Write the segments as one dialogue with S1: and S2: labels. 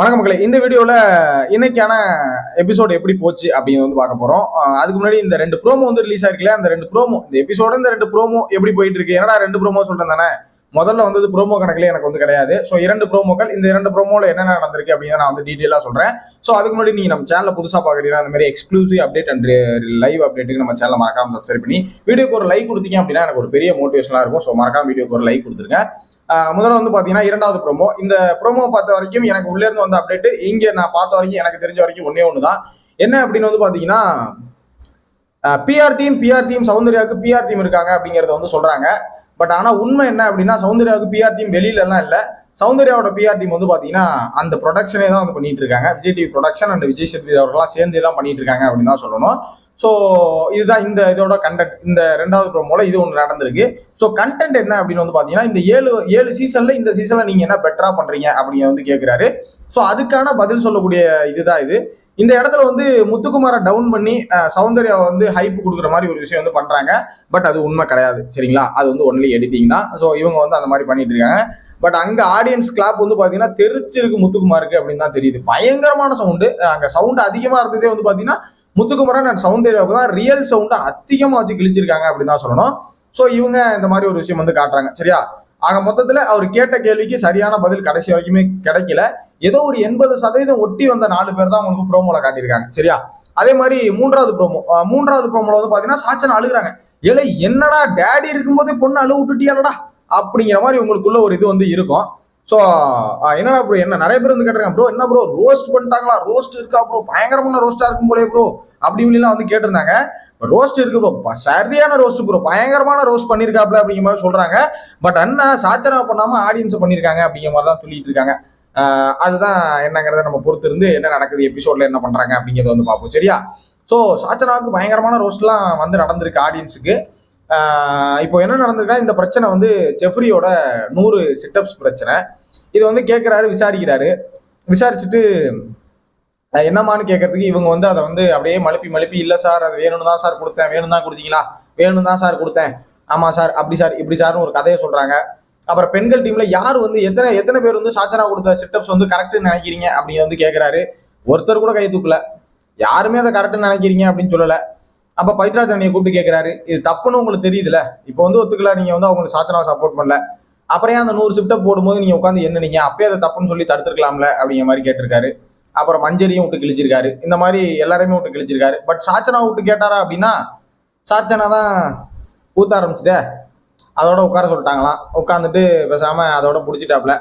S1: வணக்கம் மக்களே. இந்த வீடியோவில் இன்னைக்கான எபிசோடு எப்படி போச்சு அப்படின்னு வந்து பார்க்க போகிறோம் அதுக்கு முன்னாடி இந்த ரெண்டு ப்ரோமோ வந்து ரிலீஸ் ஆயிருக்கல அந்த ரெண்டு ப்ரோமோ இந்த எபிசோட இந்த ரெண்டு ப்ரோமோ எப்படி போயிட்டு இருக்கு? என்னடா ரெண்டு ப்ரோமோ சொல்கிறேன் தானே? முதல்ல வந்தது ப்ரோமோ கணக்குல எனக்கு வந்து கிடையாது. ஸோ இரண்டு ப்ரோமோக்கள் இந்த இரண்டு ப்ரோமோல என்னென்ன நடந்திருக்கு அப்படின்னு நான் வந்து டீட்டெயிலாக சொல்கிறேன் ஸோ அதுக்கு முன்னாடி நீங்கள் நம்ம சேனலில் புதுசாக பார்க்குறீங்கன்னா அந்த மாதிரி எக்ஸ்க்ளூசிவ் அப்டேட் அண்ட் லைவ் அப்டேட்டுக்கு நம்ம சேனலை மறக்காம சப்ஸ்கிரைப் பண்ணி வீடியோக்கு ஒரு லைக் கொடுத்தீங்க அப்படின்னா எனக்கு ஒரு பெரிய மோட்டிவேஷனாக இருக்கும். ஸோ மறக்காம வீடியோக்கு ஒரு லைக் கொடுத்துருங்க. முதல்ல வந்து பார்த்தீங்கன்னா இரண்டாவது ப்ரோமோ இந்த ப்ரோமோ பார்த்த வரைக்கும் எனக்கு உள்ளேருந்து வந்த அப்டேட் இங்கே நான் பார்த்த வரைக்கும் எனக்கு தெரிஞ்ச வரைக்கும் ஒன்றே ஒன்று தான் என்ன அப்படின்னு வந்து பார்த்தீங்கன்னா பிஆர் டீம் பிஆர் டீம் சௌந்தர்யாவுக்கு பிஆர் டீம் இருக்காங்க அப்படிங்கறத வந்து சொல்றாங்க. பட் ஆனா உண்மை என்ன அப்படின்னா சௌந்தர்யாவுக்கு பிஆர் டீம் வெளியில எல்லாம் இல்ல. சௌந்தர்யாவோட பிஆர் டீம் வந்து பாத்தீங்கன்னா அந்த ப்ரொடக்ஷனே தான் வந்து பண்ணிட்டு இருக்காங்க. Vijay TV production and Vijay Sethupathi அவர்கள்லாம் சேர்ந்தே தான் பண்ணிட்டு இருக்காங்க அப்படின்னு தான் சொல்லணும். ஸோ இதுதான் இந்த இதோட கண்டென்ட் இந்த ரெண்டாவது ப்ரோமோல இது ஒன்று நடந்திருக்கு. ஸோ கண்டென்ட் என்ன அப்படின்னு வந்து பார்த்தீங்கன்னா இந்த ஏழு ஏழு சீசன்ல இந்த சீசன்ல நீங்க என்ன பெட்டரா பண்றீங்க அப்படின்னு வந்து கேட்கிறாரு ஸோ அதுக்கான பதில் சொல்லக்கூடிய இதுதான் இது. இந்த இடத்துல வந்து முத்துக்குமாரை டவுன் பண்ணி சௌந்தர்யா வந்து ஹைப் கொடுக்குற மாதிரி ஒரு விஷயம் வந்து பண்றாங்க. பட் அது உண்மை கிடையாது சரிங்களா? அது வந்து ஒன்லி எடிட்டிங் தான். ஸோ இவங்க வந்து அந்த மாதிரி பண்ணிட்டு இருக்காங்க. பட் அங்க ஆடியன்ஸ் கிளாப் வந்து பாத்தீங்கன்னா தெரிச்சிருக்கு முத்துக்குமாருக்கு அப்படின்னு தான் தெரியுது. பயங்கரமான சவுண்டு அங்க சவுண்ட் அதிகமா இருந்ததே வந்து பாத்தீங்கன்னா முத்துக்குமரன் அண்ட் சௌந்தர்யாவுக்கு தான் ரியல் சவுண்டை அதிகமா வச்சு கிழிச்சிருக்காங்க அப்படின்னு தான் சொல்லணும். ஸோ இவங்க இந்த மாதிரி ஒரு விஷயம் வந்து காட்டுறாங்க சரியா? ஆக மொத்தத்துல அவர் கேட்ட கேள்விக்கு சரியான பதில் கடைசி வரைக்குமே கிடைக்கல. ஏதோ ஒரு எண்பது சதவீதம் ஒட்டி வந்த நாலு பேர் தான் உங்களுக்கு ப்ரோமோல காட்டியிருக்காங்க. சரியா? அதே மாதிரி மூன்றாவது ப்ரோமோ மூன்றாவது ப்ரோமோல வந்து பாத்தீங்கன்னா சாச்சன் அழுகுறாங்க. ஏழை என்னடா டேடி இருக்கும்போதே பொண்ணு அழு விட்டுட்டியாலடா? அப்படிங்கிற மாதிரி உங்களுக்குள்ள ஒரு இது வந்து இருக்கும். ஸோ என்னடா ப்ரோ என்ன நிறைய பேர் வந்து கேட்டிருக்காங்க ப்ரோ என்ன ப்ரோ ரோஸ்ட் பண்ணிட்டாங்களா? ரோஸ்ட் இருக்கா ப்ரோ பயங்கரமான ரோஸ்டா இருக்கும் போலே ப்ரோ அப்படி இப்படிலாம் வந்து கேட்டிருந்தாங்க. ரோஸ்ட் இருக்கு ப்ரோ சரியான ரோஸ்ட் ப்ரோ பயங்கரமான ரோஸ்ட் பண்ணியிருக்காப்ல அப்படிங்கிற மாதிரி சொல்றாங்க. பட் அண்ணா சாச்சனா பண்ணாம ஆடியன்ஸ் பண்ணியிருக்காங்க அப்படிங்கிற மாதிரி தான் சொல்லிட்டு இருக்காங்க. அதுதான் என்னங்கிறத நம்ம பொறுத்து இருந்து என்ன நடக்குது எபிசோட்ல என்ன பண்றாங்க அப்படிங்கிறத வந்து பார்ப்போம். சரியா? ஸோ சாச்சனாவுக்கு பயங்கரமான ரோஸ்ட்லாம் வந்து நடந்திருக்கு ஆடியன்ஸுக்கு இப்போ என்ன நடந்திருக்குன்னா இந்த பிரச்சனை வந்து ஜெஃப்ரியோட நூறு சிட்டப்ஸ் பிரச்சனை. இது வந்து கேட்குறாரு விசாரிக்கிறாரு. விசாரிச்சுட்டு என்னமான்னு என்னம்மான்னு கேட்கறதுக்கு இவங்க வந்து அதை வந்து அப்படியே மழுப்பி மழுப்பி இல்லை சார் அது வேணும்னு தான் சார் கொடுத்தேன். வேணும் தான் கொடுத்தீங்களா? வேணும் தான் சார் கொடுத்தேன். ஆமாம் சார் அப்படி சார் இப்படி சார்னு ஒரு கதையை சொல்கிறாங்க அப்புறம் பெண்கள் டீம்ல யார் வந்து எத்தனை எத்தனை பேர் வந்து சாச்சனா கொடுத்த செட்டப்ஸ் வந்து கரெக்ட்னு நினைக்கிறீங்க அப்படின்னு வந்து கேட்குறாரு ஒருத்தர் கூட கை தூக்கல. யாருமே அதை கரெக்ட்னு நினைக்கிறீங்க அப்படின்னு சொல்லலை. அப்போ பவித்ரா தண்ணியை கூப்பிட்டு கேட்குறாரு இது தப்புன்னு உங்களுக்கு தெரியுதுல? இப்போ வந்து ஒத்துக்கல. நீங்கள் வந்து அவங்களுக்கு சாச்சனாவை சப்போர்ட் பண்ணல. அப்புறம் அந்த நூறு சிப்டப் போடும்போது நீங்கள் உட்காந்து என்ன நீங்கள் அப்பயே அதை தப்புன்னு சொல்லி தடுத்துருக்கலாம்ல? அப்படிங்கிற மாதிரி கேட்டிருக்காரு. அப்புறம் மஞ்சரியும் விட்டு கிழிச்சிருக்காரு. இந்த மாதிரி எல்லாரையுமே விட்டு கிழிச்சிருக்காரு. பட் சாச்சனா விட்டு கேட்டாரா அப்படின்னா சாச்சனா தான் ஊத்த ஆரம்பிச்சுட்டே. அதோட உட்கார சொல்லிட்டாங்களாம். உட்காந்துட்டு பேசாம அதோட பிடிச்சிட்டாப்ல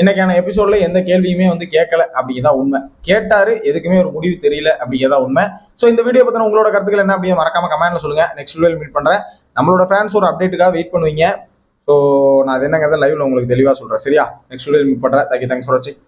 S1: இன்னைக்கான எபிசோட்ல எந்த கேள்வியுமே வந்து கேட்கல அப்படிங்கிறதா உண்மை. கேட்டாரு எதுக்குமே ஒரு முடிவு தெரியல அப்படிங்கிறதா உண்மை. ஸோ இந்த வீடியோ பத்தின உங்களோட கருத்துக்கள் என்ன அப்படின்னு மறக்காம கமெண்ட்ல சொல்லுங்க. நெக்ஸ்ட் வீடியோ மீட் பண்றேன். நம்மளோட ஃபேன்ஸ் ஒரு அப்டேட்டுக்காக வெயிட் பண்ணுவீங்க. ஸோ நான் அது என்னங்கிறத லைவ்ல உங்களுக்கு தெளிவாக சொல்றேன். சரியா? நெக்ஸ்ட் வீடியோ மீட் பண்றேன். தேங்க்யூ தேங்க்ஸ் ஃபார் வாட்சிங்